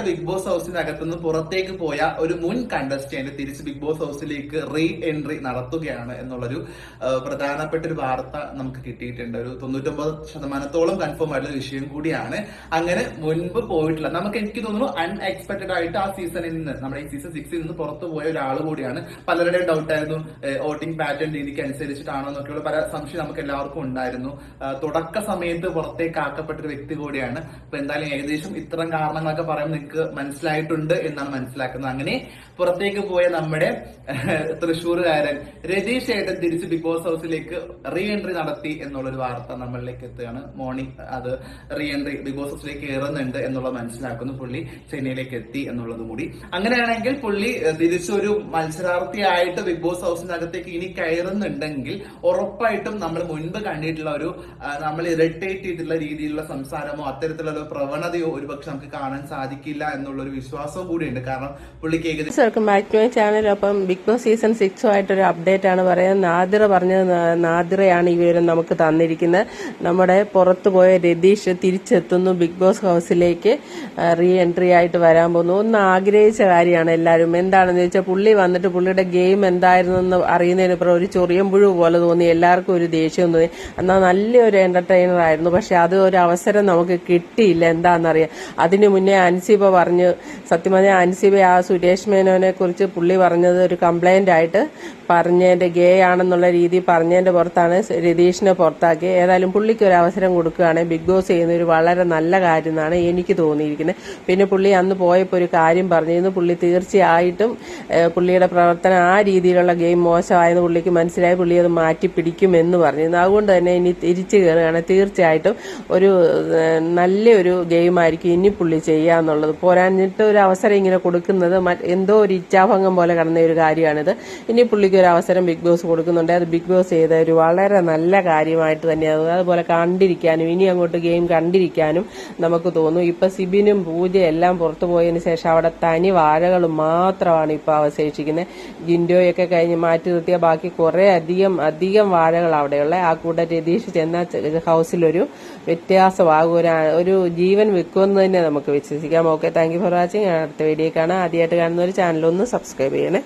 നമ്മുടെ big boss ഹൗസിനകത്ത് നിന്ന് പുറത്തേക്ക് പോയ ഒരു മുൻ കണ്ടസ്റ്റന്റ് തിരിച്ച് ബിഗ് ബോസ് ഹൗസിലേക്ക് റീ എൻട്രി നടത്തുകയാണ് എന്നുള്ളൊരു പ്രധാനപ്പെട്ട ഒരു വാർത്ത നമുക്ക് കിട്ടിയിട്ടുണ്ട്. ഒരു തൊണ്ണൂറ്റൊമ്പത് ശതമാനത്തോളം കൺഫേം ആയിട്ടുള്ള വിഷയം കൂടിയാണ്. അങ്ങനെ മുൻപ് പോയിട്ടില്ല. നമുക്ക് എനിക്ക് തോന്നുന്നു അൺഎക്സ്പെക്ടഡ് ആയിട്ട് ആ സീസണിൽ നിന്ന് നമ്മുടെ ഈ സീസൺ സിക്സിൽ നിന്ന് പുറത്തു പോയ ഒരാൾ കൂടിയാണ്. പലരുടെയും ഡൗട്ട് ആയിരുന്നു വോട്ടിംഗ് പാറ്റേൺ രീതിക്ക് അനുസരിച്ചിട്ടാണോ എന്നൊക്കെയുള്ള പല സംശയം നമുക്ക് എല്ലാവർക്കും ഉണ്ടായിരുന്നു. തുടക്ക സമയത്ത് പുറത്തേക്കാക്കപ്പെട്ട ഒരു വ്യക്തി കൂടിയാണ്. അപ്പൊ എന്തായാലും ഏകദേശം ഇത്തരം കാരണങ്ങളൊക്കെ പറയുമ്പോൾ നിങ്ങൾക്ക് മനസ്സിലായിട്ടുണ്ട് എന്നാണ് മനസ്സിലാക്കുന്നത്. അങ്ങനെ പുറത്തേക്ക് പോയ നമ്മുടെ തൃശ്ശൂർകാരൻ രതീഷ് ഏട്ടൻ തിരിച്ച് ബിഗ് ബോസ് ഹൗസിലേക്ക് റീ എൻട്രി നടത്തി എന്നുള്ളൊരു വാർത്ത നമ്മളിലേക്ക് എത്തുകയാണ്. മോർണിംഗ് അത് റീ എൻട്രി ബിഗ് ബോസ് ഹൗസിലേക്ക് കയറുന്നുണ്ട് എന്നുള്ളത് മനസ്സിലാക്കുന്നു. പുള്ളി ചെന്നൈയിലേക്ക് എത്തി എന്നുള്ളത് കൂടി. അങ്ങനെയാണെങ്കിൽ പുള്ളി തിരിച്ചൊരു മത്സരാർത്ഥിയായിട്ട് ബിഗ് ബോസ് ഹൗസിനകത്തേക്ക് ഇനി കയറുന്നുണ്ടെങ്കിൽ ഉറപ്പായിട്ടും നമ്മൾ മുൻപ് കണ്ടിട്ടുള്ള ഒരു നമ്മൾ ഇറിറ്റേറ്റ് ചെയ്തിട്ടുള്ള രീതിയിലുള്ള സംസാരമോ അത്തരത്തിലുള്ള പ്രവണതയോ ഒരുപക്ഷെ നമുക്ക് കാണാൻ സാധിക്കില്ല എന്നുള്ള ഒരു വിശ്വാസം കൂടിയുണ്ട്. കാരണം പുള്ളിക്ക് ഏകദേശം വെൽക്കം ചാനൽ അപ്പം ബിഗ് ബോസ് സീസൺ സിക്സ് ആയിട്ട് ഒരു അപ്ഡേറ്റ് ആണ് പറയാൻ. നാദിറ പറഞ്ഞത് നാദിറയാണ് ഈ വിവരം നമുക്ക് തന്നിരിക്കുന്നത്. നമ്മുടെ പുറത്തു പോയ രതീഷ് തിരിച്ചെത്തുന്നു ബിഗ് ബോസ് ഹൗസിലേക്ക് റീ എൻട്രി ആയിട്ട് വരാൻ പോകുന്നു. ഒന്ന് ആഗ്രഹിച്ച കാര്യമാണ് എല്ലാവരും. എന്താണെന്ന് ചോദിച്ചാൽ പുള്ളി വന്നിട്ട് പുള്ളിയുടെ ഗെയിം എന്തായിരുന്നെന്ന് അറിയുന്നതിന് അപ്പുറം ഒരു ചൊറിയമ്പുഴു പോലെ തോന്നി. എല്ലാവർക്കും ഒരു ദേഷ്യം തോന്നി. എന്നാൽ നല്ലൊരു എന്റർടൈനർ ആയിരുന്നു. പക്ഷെ അത് ഒരു അവസരം നമുക്ക് കിട്ടിയില്ല. എന്താണെന്നറിയാം. അതിനു മുന്നേ അൻസിബ പറഞ്ഞു. സത്യം പറഞ്ഞാൽ അൻസിബ ആ സുരേഷ് മേനോനെ കുറിച്ച് പുള്ളി പറഞ്ഞത് ഒരു കംപ്ലൈന്റ് ആയിട്ട് പറഞ്ഞതിന്റെ ഗേ ആണെന്നുള്ള രീതി പറഞ്ഞതിന്റെ പുറത്താണ് രതീഷിനെ പുറത്താക്കി. ഏതായാലും പുള്ളിക്ക് ഒരു അവസരം കൊടുക്കുകയാണെങ്കിൽ ബിഗ് ബോസ് ചെയ്യുന്ന ഒരു വളരെ നല്ല കാര്യം എന്നാണ് എനിക്ക് തോന്നിയിരിക്കുന്നത്. പിന്നെ പുള്ളി അന്ന് പോയപ്പോൾ ഒരു കാര്യം പറഞ്ഞിരുന്നു. പുള്ളി തീർച്ചയായിട്ടും പുള്ളിയുടെ പ്രവർത്തനം ആ രീതിയിലുള്ള ഗെയിം മോശമായെന്ന് പുള്ളിക്ക് മനസ്സിലായി. പുള്ളി അത് മാറ്റി പിടിക്കുമെന്ന് പറഞ്ഞിരുന്നു. അതുകൊണ്ട് തന്നെ ഇനി തിരിച്ചു കയറുകയാണ് തീർച്ചയായിട്ടും ഒരു നല്ലൊരു ഗെയിമായിരിക്കും ഇനി പുള്ളി ചെയ്യാന്നുള്ളത് പോരാഞ്ഞിട്ട് ഒരു അവസരം ഇങ്ങനെ കൊടുക്കുന്നത് എന്തോ ഒരു ഇച്ഛാഭംഗം പോലെ കടന്ന ഒരു കാര്യമാണിത്. ഇനി പുള്ളിക്ക് ഒരു അവസരം ബിഗ് ബോസ് കൊടുക്കുന്നുണ്ട്. അത് ബിഗ് ബോസ് ചെയ്ത ഒരു വളരെ നല്ല കാര്യമായിട്ട് തന്നെയാണ് അതുപോലെ കണ്ടിരിക്കാനും ഇനി അങ്ങോട്ട് ഗെയിം കണ്ടിരിക്കാനും നമുക്ക് തോന്നും ഇപ്പൊ സിബിനും പൂജയും എല്ലാം പുറത്തു പോയതിന് ശേഷം അവിടെ തനി വാഴകൾ മാത്രമാണ് ഇപ്പൊ അവശേഷിക്കുന്നത്. ജിൻഡോയൊക്കെ കഴിഞ്ഞ് മാറ്റി നിർത്തിയ ബാക്കി കുറെ അധികം അധികം വാഴകൾ അവിടെയുള്ള. ആ കൂടെ രതീഷ് ചെന്ന ഹൗസിലൊരു വ്യത്യാസമാകും. ഒരു ജീവൻ വെക്കുമെന്ന് തന്നെ നമുക്ക് വിശ്വസിക്കാം. Okay thank you for watching. അടുത്ത വീഡിയോ കാണാം. ആദ്യമായിട്ട് കാണുന്ന ഒരു ചാനൽ ഒന്ന് സബ്സ്ക്രൈബ് ചെയ്യണേ.